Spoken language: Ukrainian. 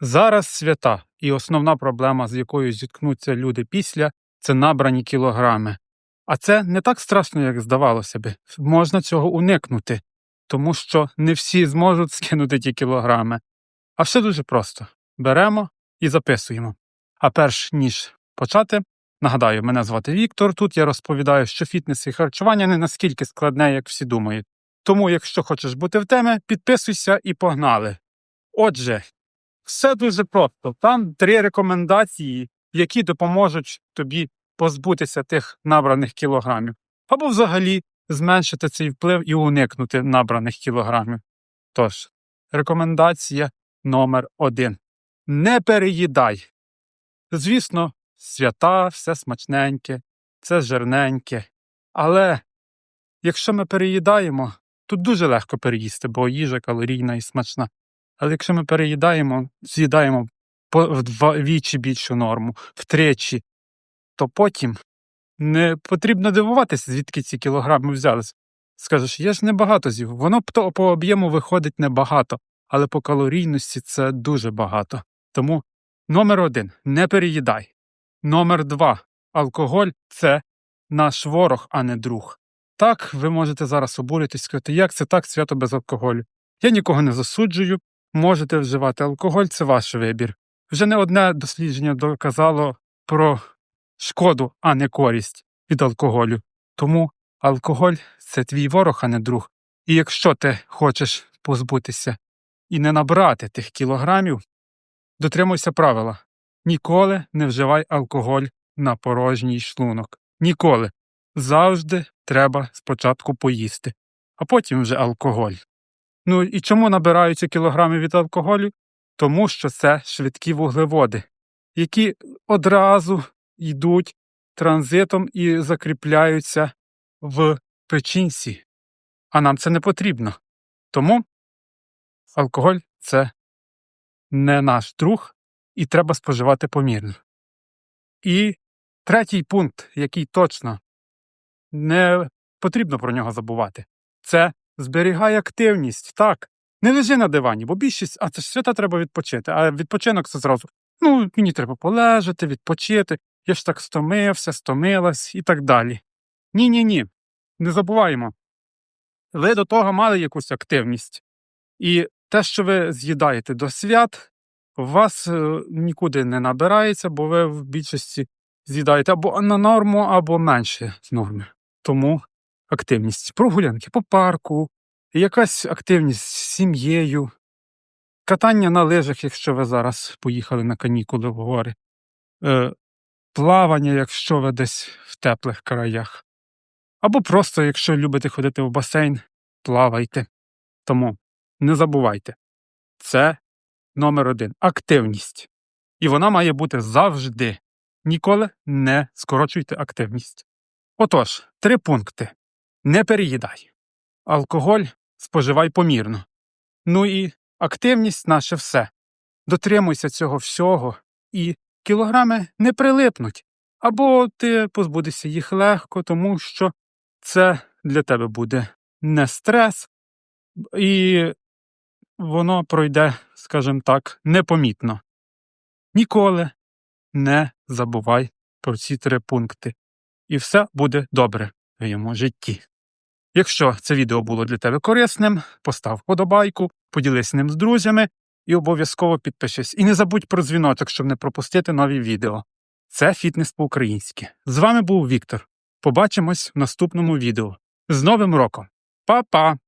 Зараз свята, і основна проблема, з якою зіткнуться люди після, це набрані кілограми. А це не так страшно, як здавалося би. Можна цього уникнути, тому що не всі зможуть скинути ті кілограми. А все дуже просто: беремо і записуємо. А перш ніж почати, нагадаю, мене звати Віктор. Тут я розповідаю, що фітнес і харчування не наскільки складне, як всі думають. Тому, якщо хочеш бути в темі, підписуйся і погнали. Отже, все дуже просто. Там три рекомендації, які допоможуть тобі позбутися тих набраних кілограмів, або взагалі зменшити цей вплив і уникнути набраних кілограмів. Тож, рекомендація номер один: не переїдай. Звісно, свята, все смачненьке, все жирненьке. Але якщо ми переїдаємо, тут дуже легко переїсти, бо їжа калорійна і смачна. Але якщо ми переїдаємо, з'їдаємо вдвічі більшу норму, втричі, то потім не потрібно дивуватися, звідки ці кілограми взялися. Скажеш, я ж небагато з'їв. Воно по, по об'єму виходить небагато, але по калорійності це дуже багато. Тому номер один не переїдай. Номер два алкоголь це наш ворог, а не друг. Так, ви можете зараз обуритись, сказати, як це так свято без алкоголю. Я нікого не засуджую, можете вживати алкоголь, це ваш вибір. Вже не одне дослідження доказало про шкоду, а не користь від алкоголю. Тому алкоголь це твій ворог, а не друг. І якщо ти хочеш позбутися і не набрати тих кілограмів, дотримуйся правила ніколи не вживай алкоголь на порожній шлунок. Ніколи. Завжди треба спочатку поїсти, а потім вже алкоголь. Ну і чому набираються кілограми від алкоголю? Тому що це швидкі вуглеводи, які одразу йдуть транзитом і закріпляються в печінці. А нам це не потрібно. Тому алкоголь це не наш друг, і треба споживати помірно. І третій пункт, який точно не потрібно про нього забувати, це зберігай активність. Так, не лежи на дивані, бо більшість, а це ж свята треба відпочити. А відпочинок це зразу. Ну, мені треба полежати, відпочити, я ж так стомився, стомилась і так далі. Ні, ні, ні. Не забуваємо. Ви до того мали якусь активність. І те, що ви з'їдаєте до свят, у вас е, нікуди не набирається, бо ви в більшості з'їдаєте або на норму, або менше з норми. Тому активність. Прогулянки по парку, якась активність з сім'єю, катання на лижах, якщо ви зараз поїхали на канікули в гори, е, плавання, якщо ви десь в теплих краях. Або просто, якщо любите ходити в басейн, плавайте. Тому не забувайте, це номер один активність. І вона має бути завжди. Ніколи не скорочуйте активність. Отож, три пункти. Не переїдай. Алкоголь споживай помірно. Ну і активність наше все. Дотримуйся цього всього, і кілограми не прилипнуть. Або ти позбудешся їх легко, тому що це для тебе буде не стрес, і воно пройде, скажімо так, непомітно. Ніколи не забувай про ці три пункти, і все буде добре в твоєму житті. Якщо це відео було для тебе корисним, постав вподобайку, поділись ним з друзями і обов'язково підпишись. І не забудь про дзвіночок, щоб не пропустити нові відео. Це фітнес по-українськи. З вами був Віктор. Побачимось в наступному відео. З Новим роком! Па-па!